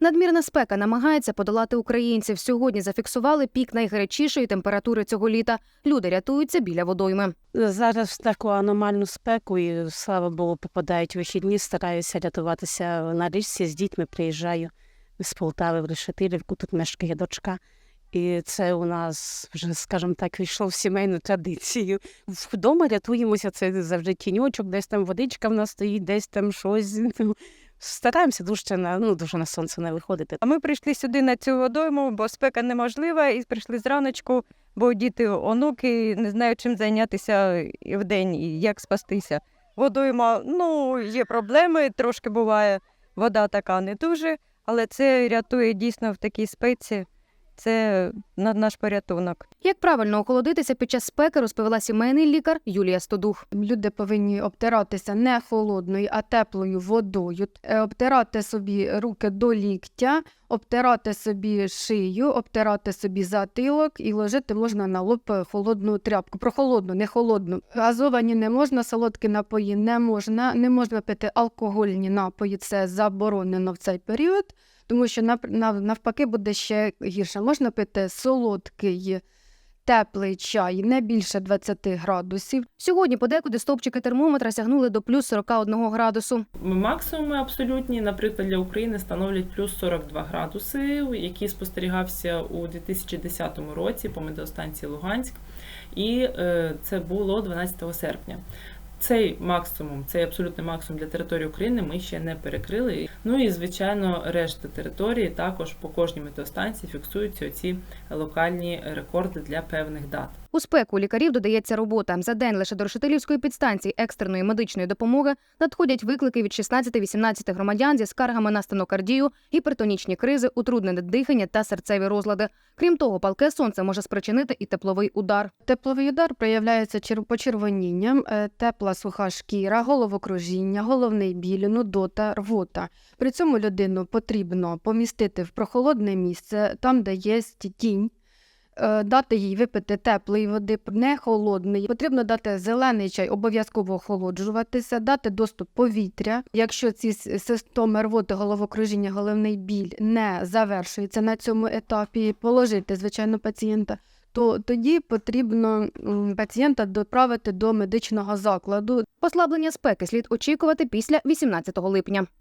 Надмірна спека намагається подолати українців. Сьогодні зафіксували пік найгарячішої температури цього літа. Люди рятуються біля водойми. Зараз таку аномальну спеку, і слава Богу, попадають вихідні. Стараюся рятуватися на річці. З дітьми приїжджаю з Полтави в Решетилівку. Тут мешкає дочка. І це у нас вже, скажімо так, війшло в сімейну традицію. Вдома рятуємося, це завжди тіньочок, десь там водичка в нас стоїть, десь там щось. Стараємося дуже на, ну, дуже на сонце не виходити. А ми прийшли сюди на цю водойму, бо спека неможлива, і прийшли зраночку, бо діти, онуки не знають, чим зайнятися і вдень, і як спастися. Водойма, ну, є проблеми, трошки буває, вода така не дуже, але це рятує дійсно в такій спеці. Це на- наш порятунок. Як правильно охолодитися під час спеки, розповіла сімейний лікар Юлія Стодух. Люди повинні обтиратися не холодною, а теплою водою, Е, обтирати собі руки до ліктя, обтирати собі шию, обтирати собі затилок і ложити можна на лоб е, холодну тряпку. Про холодну, не холодну. Газовані не можна, солодкі напої не можна, не можна пити алкогольні напої. Це заборонено в цей період, тому що нав- нав- навпаки буде ще гірше. Можна пити солодкий. Теплий чай не більше 20 градусів. Сьогодні подекуди стовпчики термометра сягнули до плюс 41 градусу. Максимуми абсолютні, наприклад, для України становлять плюс 42 градуси, який спостерігався у 2010 році по метеостанції Луганськ, і е, це було 12 серпня. Цей максимум, цей абсолютний максимум для території України ми ще не перекрили. Ну і звичайно, решта території також по кожній метеостанції фіксуються ці локальні рекорди для певних дат. У спеку лікарів додається робота. За день лише до Решетилівської підстанції екстреної медичної допомоги надходять виклики від 16-18 громадян зі скаргами на стенокардію, гіпертонічні кризи, утруднене дихання та серцеві розлади. Крім того, палке сонце може спричинити і тепловий удар. Тепловий удар проявляється почервонінням, е, тепла суха шкіра, головокружіння, головний біль, нудота, рвота. При цьому людину потрібно помістити в прохолодне місце, там, де є тінь. Е, Дати їй випити теплої води, не холодної. Потрібно дати зелений чай, обов'язково охолоджуватися, дати доступ повітря. Якщо ці симптоми рвоти, головокружіння, головний біль не завершуються на цьому етапі, положити, звичайно, пацієнта то тоді потрібно пацієнта доправити до медичного закладу. Послаблення спеки слід очікувати після 18 липня.